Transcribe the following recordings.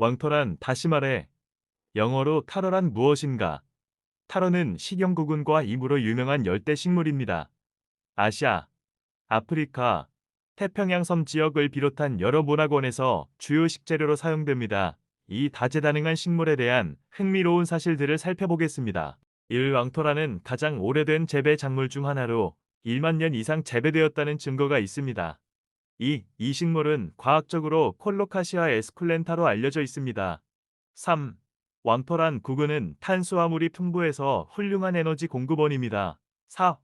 왕토란 다시 말해 영어로 타로란 무엇인가? 타로는 식용구근과 임으로 유명한 열대 식물입니다. 아시아, 아프리카, 태평양 섬 지역을 비롯한 여러 문화권에서 주요 식재료로 사용됩니다. 이 다재다능한 식물에 대한 흥미로운 사실들을 살펴보겠습니다. 1. 왕토라는 가장 오래된 재배 작물 중 하나로 1만 년 이상 재배되었다는 증거가 있습니다. 2. 이 식물은 과학적으로 콜로카시아 에스쿨렌타로 알려져 있습니다. 3. 왕토란 구근은 탄수화물이 풍부해서 훌륭한 에너지 공급원입니다. 4.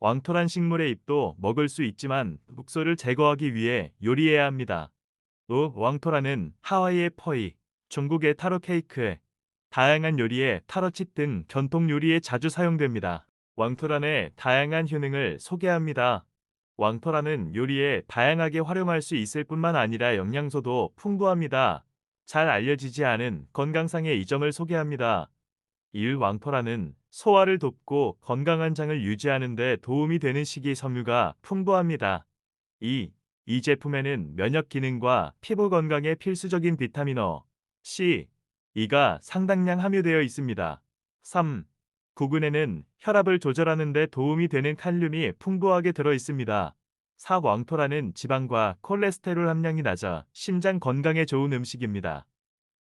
왕토란 식물의 잎도 먹을 수 있지만 독소를 제거하기 위해 요리해야 합니다. 5. 왕토란은 하와이의 퍼이, 중국의 타로 케이크에, 다양한 요리에 타로칩 등 전통 요리에 자주 사용됩니다. 왕토란의 다양한 효능을 소개합니다. 왕토란은 요리에 다양하게 활용할 수 있을 뿐만 아니라 영양소도 풍부합니다. 잘 알려지지 않은 건강상의 이점을 소개합니다. 1. 왕토라는 소화를 돕고 건강한 장을 유지하는 데 도움이 되는 식이섬유가 풍부합니다. 2. 이 제품에는 면역 기능과 피부 건강에 필수적인 비타민어, C, E가 상당량 함유되어 있습니다. 3. 구근에는 혈압을 조절하는 데 도움이 되는 칼륨이 풍부하게 들어 있습니다. 4. 왕토라는 지방과 콜레스테롤 함량이 낮아 심장 건강에 좋은 음식입니다.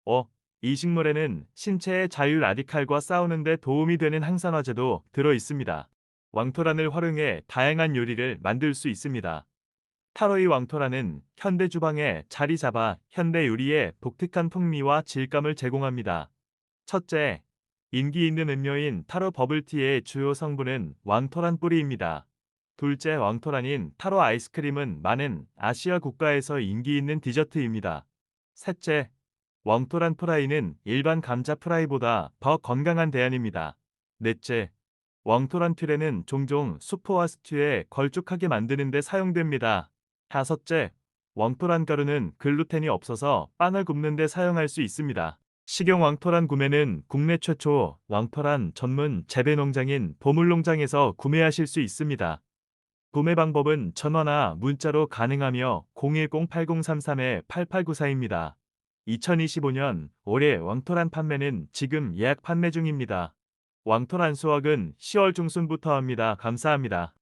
5. 이 식물에는 신체의 자유 라디칼과 싸우는 데 도움이 되는 항산화제도 들어 있습니다. 왕토란을 활용해 다양한 요리를 만들 수 있습니다. 타로이 왕토라는 현대 주방에 자리 잡아 현대 요리에 독특한 풍미와 질감을 제공합니다. 첫째, 인기 있는 음료인 타로 버블티의 주요 성분은 왕토란 뿌리입니다. 둘째, 왕토란인 타로 아이스크림은 많은 아시아 국가에서 인기 있는 디저트입니다. 셋째, 왕토란 프라이는 일반 감자 프라이보다 더 건강한 대안입니다. 넷째, 왕토란 튀레는 종종 수프와 스튜에 걸쭉하게 만드는 데 사용됩니다. 다섯째, 왕토란 가루는 글루텐이 없어서 빵을 굽는 데 사용할 수 있습니다. 식용 왕토란 구매는 국내 최초 왕토란 전문 재배 농장인 보물농장에서 구매하실 수 있습니다. 구매 방법은 전화나 문자로 가능하며 010-8033-8894입니다. 2025년 올해 왕토란 판매는 지금 예약 판매 중입니다. 왕토란 수확은 10월 중순부터 합니다. 감사합니다.